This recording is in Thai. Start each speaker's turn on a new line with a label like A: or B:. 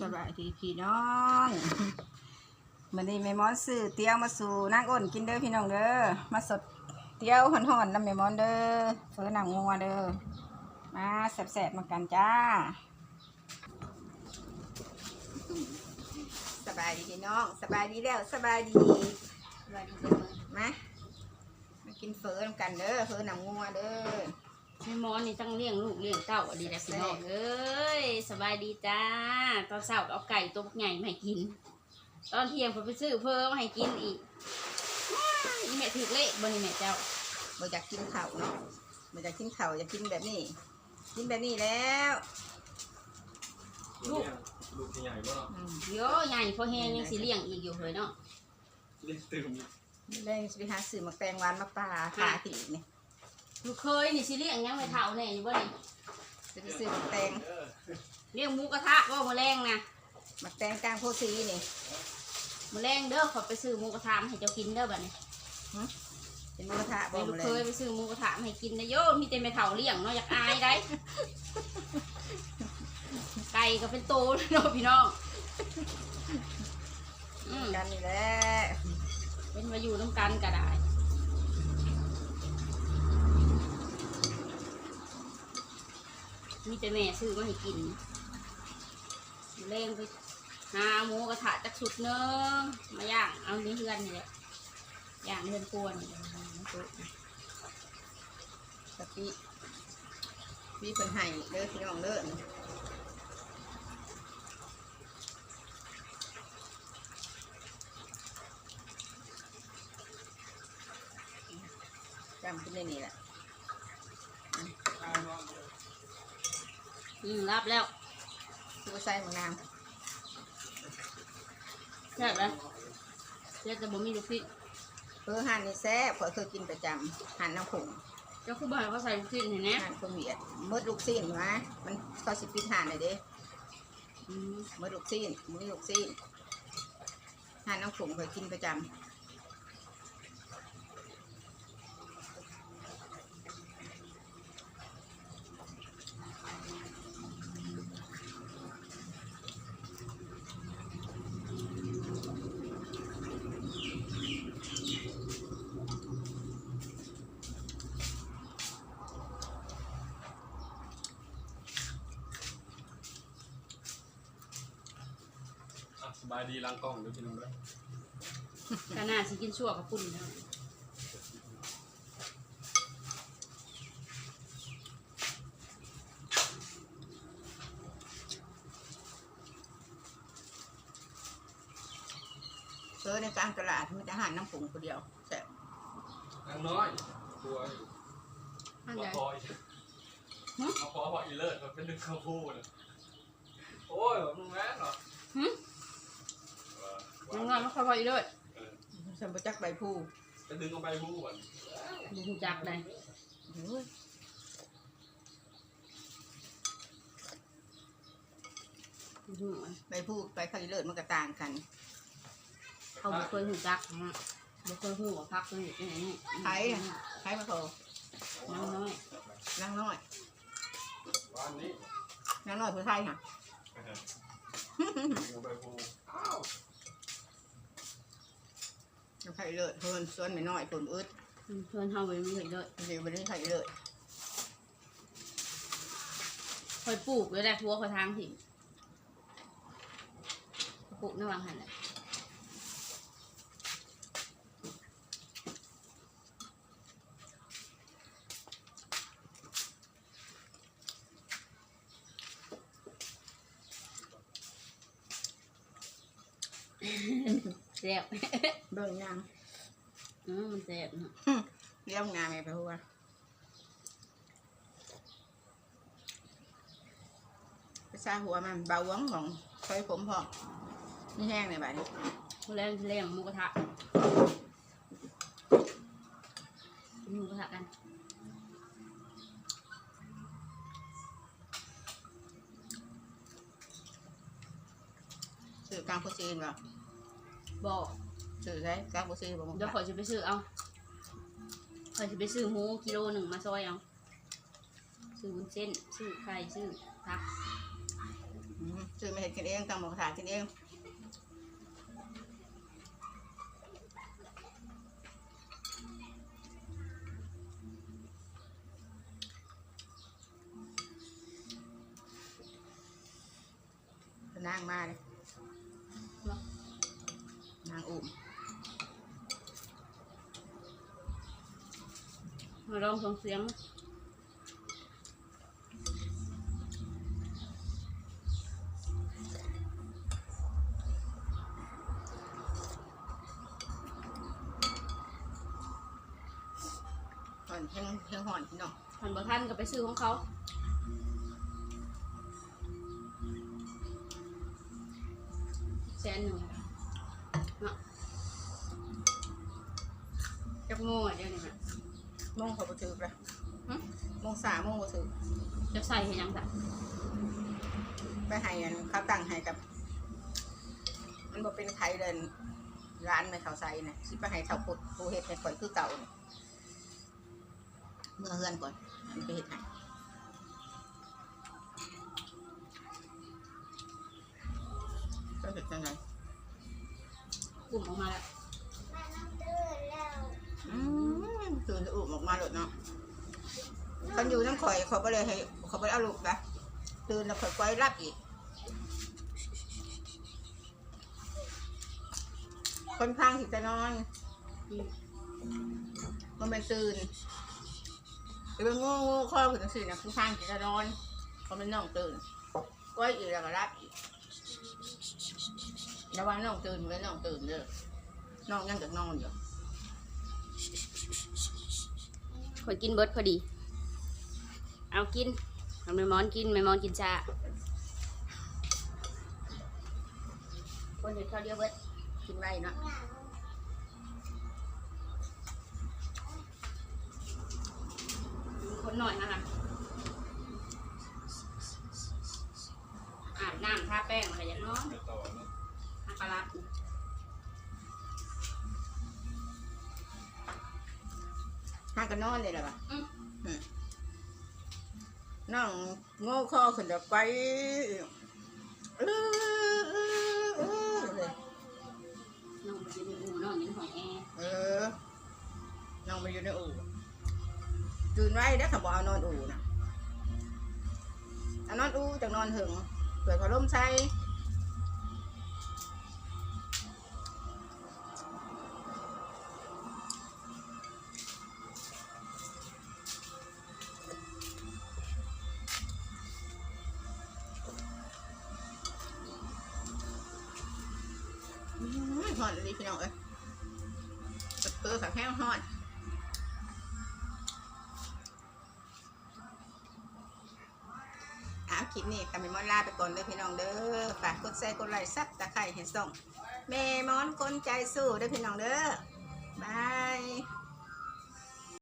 A: สบายดีพี่น้องมันนี้แม่มอนซื้อเตี้ยวมาสู่นางอ้นกินเด้อพี่น้องเด้อ มาสดเตี้ยวห่อนๆน้ำแม่มอนเด้อเฟือหนังงัวเด้อ มาแสบๆมากันจ้า สบายดีพี่น้อง สบายดีแล้วสบายดีสบายดีเด้อมา มากินเฟือนกันเด้อเฟือหนังงัวเด้อ
B: แม่หมอนี่ต้องเลี้ยงลูกเลี้ยงเต้าอะดีแหละพี่น้องเอ้ยสบายดีจ้า ตอนเช้าก็เอาไก่ตัวใหญ่มาให้กิน ตอนเที่ยงผมไปซื้อเพิ่มมาให้กินอีกว้ายอีแม่ถือเลขบนนี่แม่เจ้า
A: บ่อยากกินข้าวเนาะบ่อยากกินข้าวอยากกินแบบนี้ กินแบบนี้แล้ว
B: ลูก
C: ลูกใหญ่บ่เนาะ
A: อืม
B: โยใหญ่พอแห้งยังสิเลี้ยงอีกอยู่เลยเนาะ
C: เล่นตื่ม
A: แรงสิไปหาซื้อมาแตงหวานมาปลาขาถีนี่
B: ลูกเคยนี่สิเลี้ยงยังไม่เท่าแน่อยู่บ่นี่
A: จะไปซื้อมาแตง
C: เออ
B: เลี้ยงหมูกระทะก็มาแรงนะ
A: มาแตงกลางโพสีนี่
B: มาแรงเด้อขอไปซื้อหมูกระทะมาให้เจ้ากินเด้อบัดนี้
A: เป็นหมูกระทะบ่
B: ให้ลู
A: มากเล
B: เคย
A: ย
B: ไปซื้อหมูกระทะมาให้กินนะโยมีแต่แม่เฒ่าเลี้ยงเนาะอยากอายได้ไก่ก็เป็นโตแล้วเนาะพี่น้องอืม
A: กันนี่แหละ
B: เป็นมาอยู่น้ำกันก็ได้ มีแต่แม่ซื้อมาให้กินเล่งไปหาหมูกระทะจักสุดเนึงมาย่าง เอานี้เฮือนนี่แหละย่างเฮือนกวน
A: สติมีเพิ่นให้เด้อพี่น้องเด้อจำเป็นในนี่แหละ
B: อืมรับแล้ว
A: ตัวใส่หมะนาว
B: แซ่บเลยเรียกแต่บ่มีลูกศิษย์
A: เออห่านนี่แซ่บข่อยเคยกินประจำห่านน้ำผง
B: เจ้าคู่บ้านเขาใส่ลูกศิษย์เห็นไหม
A: ห่านคนเวียดเมื่อลูกซีนมามันเขาสิปิดห่านเลยเด้
B: อืม
A: เมื่อลูกซีนมือลูกซีนห่านน้ำผงเคยกินประจำ
C: บายดีล้างกล้องเดี๋ยวพี่น้องเด้อ
B: ขนาดสิกินชั่วกับปุ่นแล้ว
A: เจอในกลางตลาดมีแต่ห่านน้ำผงคนเดียวแซ่บ
C: ล้างน้อยตัวอยู่
B: อัน
C: มา
B: ใหญ่
C: พออีกมาพอพออีเลิศมันเป็นดึกข้าวพูเลยโอ้ยมึงแม่นเหรอ
B: หึ
C: เออ
B: ยังงอนไม่ค่อยพออีกเลย
C: เออ
A: ฉันประจักใบพู
C: จะดึงเอาใบพูก่อน
B: ดูจักเลย
A: โอ้ย
B: ดู
A: ใบพูใบข้าวเลิศมันก็ต่างกัน
B: เขาบ่เคยหูจักนะบ่เคยหูว่าพักตัวนี้เป็นอย่างนี้
A: ไผ่ไผ่มาโถ
B: น้องน้อย
A: นางน้อย
C: วันนี้
A: นางน้อยผู้ไทยค่ะ
C: เออดึงเอาใบพูอ้าว
A: ไผ่เลิศเพิ่นส่วนไม่น้อยคนอึด
B: เพื่อนเฮาไปมีเลยเลย
A: เดี๋ยวไปเล่นไผ่เลิศ
B: คอยปลูกเลยแหละทัวคอยทางถิ่นปลูกในวังหันแหละ แซ่บ
A: เบิ่งนาง
B: อืมมันแซ่บเนาะ
A: เลี้ยงงามไงไปหัวไปซาหัวมันเบาหวังของเคยผมพอนี่แห้งในบ้านนี้
B: แรงแรงหมูกระทะกินหมูกระทะกัน
A: ซื้อกลางโพซีนบ่
B: บ อก
A: ซื้อใช่กลางโพซีนบ่มึง
B: เดี๋ยวขอยจะไปซื้อเอาขอยจะไปซื้อหมูกิโลหนึ่งมาซอยเอา ซื้อวุ้นเส้น ซื้อไข่ซื้อผัก
A: อืมซื้อมาเห็ดกินเองตำหมูกระทะกินเองนางมาเลย
B: เนาะ
A: นางอุ่ม
B: มาลองส่งเสียง
A: ห่อนเพียงเพียงห่อนพี่น้อง
B: ผ่านบ่ท่านก็ไปซื้อของเขาแสนหนึ่ง เนาะจักโมงอะเดี๋ยวนี้นะ
A: มงเขาบ่ถือไป
B: หึ
A: มงสามมงบ่ถือ
B: จะใส่ให้ยังจ้ะ
A: ไปให้อันเขาตั้งให้กับ มันบ่เป็นไทยเดินร้านไม่เขาใส่นะสิไปให้เขาพุดผู้เฮ็ดให้ข่อยคือเก่านี่เมื่อเฮือนก่อนมันไปเฮ็ดให้ก็เฮ็ดจังไง
B: กลุ่มออกมาแล้ว
A: อืมตื่นจะอุ้มออกมาโลดเนาะคันอยู่น้ำข่อยเขาบ่เลยให้เขาบ่ได้เอาลูกนะตื่นแล้วข่อยปล่อยรับอีก คนพังที่จะนอน
B: อืม
A: มันเป็นตื่นจะเป็นงูงูข้อขึ้นจังสี่นะคือพังที่จะนอนเพราะมันน้องตื่นก้อยอีกแล้วก็รับอีก ระวังน้องตื่นไว้น้องตื่นเด้อน้องยังจะนอนอยู่
B: ข่อยกินเบิร์ดพอดี เอากินเอาไม่มอนกินไม่มอนกินชาคนเห็นข้าวเดียวเบิร์ด
A: กินไว้เนาะ
B: คนหน่อยนะคะ
A: ห้างก็นอนเลยเหรอวะ
B: อืม
A: อืมน้องโง่ข้อขึ้นจะไปอื้ออื้ออื้อเลย
B: น้องมันอยู่ในอู่น้องอยู่ในห้องแอร์
A: เออ น้องมาอยู่ในอู่ตื่นไว้แล้วเขาบอกเอานอนอู่นะเอานอนอู่จากนอนหึงเปิดพัดลมใส่ อหอนเลยพี่น้องเอ้ยเปิดขังแห้งทอนอาคลิปนี้กำมีมอนลาไปก่อนเด้อพี่น้องเด้อฝากกดแชร์กดไลค์ซับตะไคร้เห็นส่งเมมอนคนใจสู้เด้อพี่น้องเด้อ